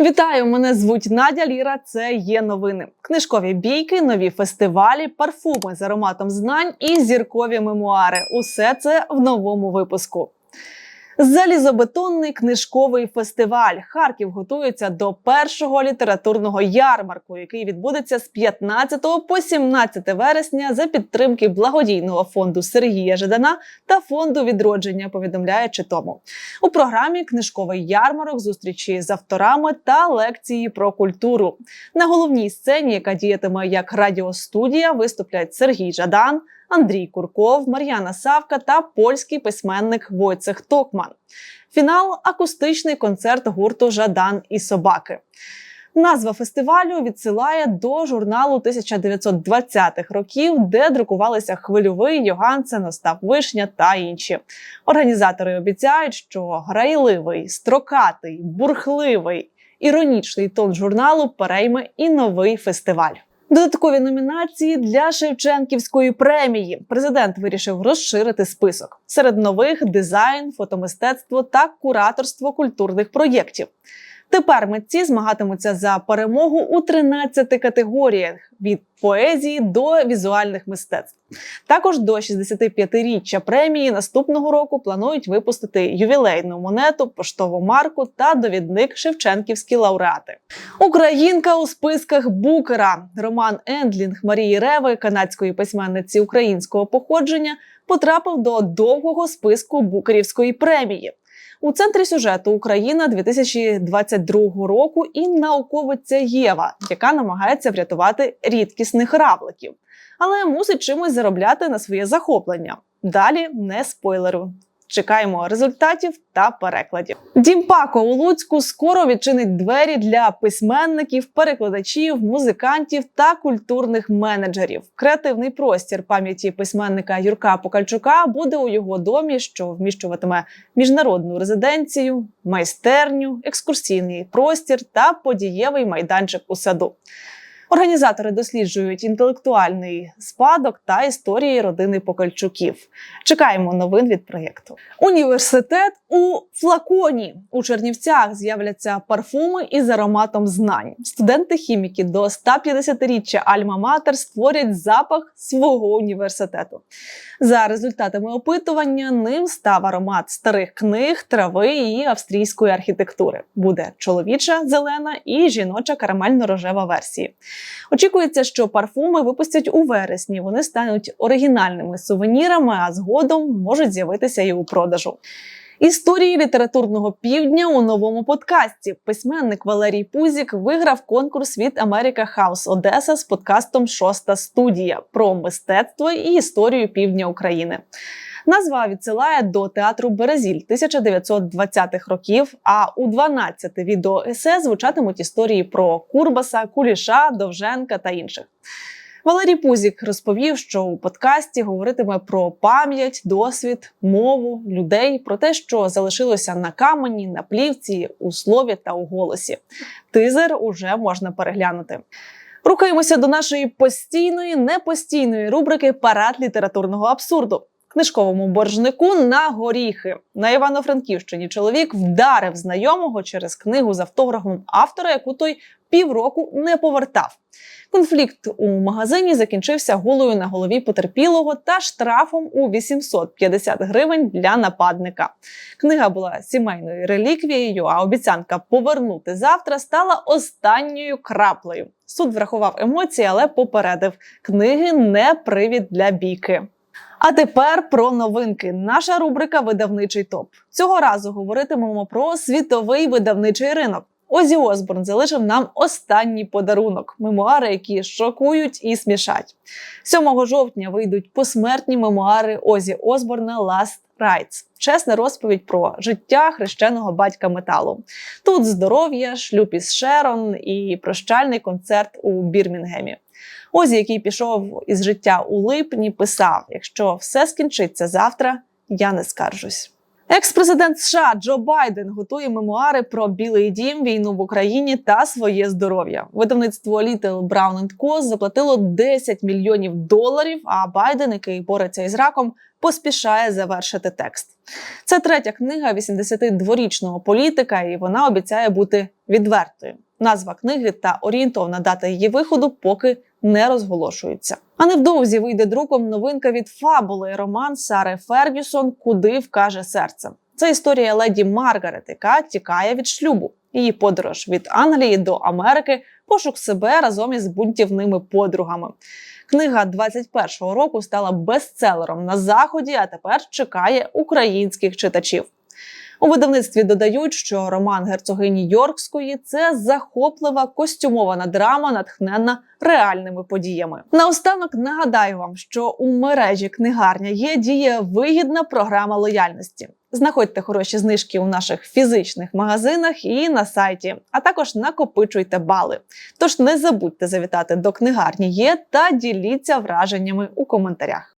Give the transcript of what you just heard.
Вітаю! Мене звуть Надя Ліра. Це є новини. Книжкові бійки, нові фестивалі, парфуми з ароматом знань і зіркові мемуари. Усе це в новому випуску. Залізобетонний книжковий фестиваль Харків готується до першого літературного ярмарку, який відбудеться з 15 по 17 вересня за підтримки благодійного фонду Сергія Жадана та фонду відродження. Повідомляє Читому. У програмі книжковий ярмарок, зустрічі з авторами та лекції про культуру. На головній сцені, яка діятиме як радіостудія, виступлять Сергій Жадан. Андрій Курков, Мар'яна Савка та польський письменник Войцех Токман. Фінал акустичний концерт гурту Жадан і собаки. Назва фестивалю відсилає до журналу 1920-х років, де друкувалися хвильовий Йогансен, Остап Вишня та інші. Організатори обіцяють, що грайливий, строкатий, бурхливий, іронічний тон журналу перейме і новий фестиваль. Додаткові номінації для Шевченківської премії. Президент вирішив розширити список серед нових дизайн, фотомистецтво та кураторство культурних проєктів. Тепер митці змагатимуться за перемогу у 13 категоріях від поезії до візуальних мистецтв. Також до 65-річчя премії наступного року планують випустити ювілейну монету, поштову марку та довідник Шевченківські лауреати. Українка у списках Букера Роман Ендлінг Марії Реви, канадської письменниці українського походження, потрапив до довгого списку Букерівської премії. У центрі сюжету Україна 2022 року і науковиця Єва, яка намагається врятувати рідкісних равликів, але мусить чимось заробляти на своє захоплення. Далі не спойлеру. Чекаємо результатів та перекладів. Дімпако у Луцьку скоро відчинить двері для письменників, перекладачів, музикантів та культурних менеджерів. Креативний простір пам'яті письменника Юрка Покальчука буде у його домі, що вміщуватиме міжнародну резиденцію, майстерню, екскурсійний простір та подієвий майданчик у саду. Організатори досліджують інтелектуальний спадок та історії родини Покальчуків. Чекаємо новин від проєкту. Університет у флаконі у Чернівцях з'являться парфуми із ароматом знань. Студенти-хіміки до 150-річчя Альма-Матер створять запах свого університету. За результатами опитування ним став аромат старих книг, трави і австрійської архітектури. Буде чоловіча зелена і жіноча карамельно-рожева версії. Очікується, що парфуми випустять у вересні. Вони стануть оригінальними сувенірами, а згодом можуть з'явитися і у продажу. Історії літературного півдня у новому подкасті. Письменник Валерій Пузік виграв конкурс від America House Одеса з подкастом Шоста студія про мистецтво і історію півдня України. Назва відсилає до театру Березіль 1920-х років. А у 12 відео есе звучатимуть історії про Курбаса, Куліша, Довженка та інших. Валерій Пузік розповів, що у подкасті говоритиме про пам'ять, досвід, мову людей, про те, що залишилося на камені, на плівці, у слові та у голосі. Тизер уже можна переглянути. Рухаємося до нашої постійної, непостійної рубрики Парад літературного абсурду. Книжковому боржнику на горіхи на Івано-Франківщині чоловік вдарив знайомого через книгу з автографом автора, яку той півроку не повертав. Конфлікт у магазині закінчився гулою на голові потерпілого та штрафом у 850 гривень для нападника. Книга була сімейною реліквією, а обіцянка повернути завтра стала останньою краплею. Суд врахував емоції, але попередив книги не привід для бійки. А тепер про новинки. Наша рубрика Видавничий топ. Цього разу говоритимемо про світовий видавничий ринок. Озі Осборн залишив нам останній подарунок мемуари, які шокують і смішать. 7 жовтня вийдуть посмертні мемуари Озі Осборна Last Rights. Чесна розповідь про життя хрещеного батька металу. Тут здоров'я, шлюб із Шерон і прощальний концерт у Бірмінгемі. Озі, який пішов із життя у липні, писав: якщо все скінчиться завтра, я не скаржусь. Екс-президент США Джо Байден готує мемуари про Білий Дім, війну в Україні та своє здоров'я. Видавництво Little Brown Co. заплатило 10 мільйонів доларів. А Байден, який бореться із раком, поспішає завершити текст. Це третя книга 82-річного політика, і вона обіцяє бути відвертою. Назва книги та орієнтовна дата її виходу поки не розголошуються. А невдовзі вийде друком новинка від фабули роман Сари Фергюсон Куди вкаже серце. Це історія леді Маргарет, яка тікає від шлюбу. Її подорож від Англії до Америки, пошук себе разом із бунтівними подругами. Книга 21-го року стала бестселером на заході, а тепер чекає українських читачів. У видавництві додають, що роман герцогині Йоркської це захоплива костюмована драма, натхненна реальними подіями. Наостанок нагадаю вам, що у мережі книгарня є діє вигідна програма лояльності. Знаходьте хороші знижки у наших фізичних магазинах і на сайті, а також накопичуйте бали. Тож не забудьте завітати до книгарні є та діліться враженнями у коментарях.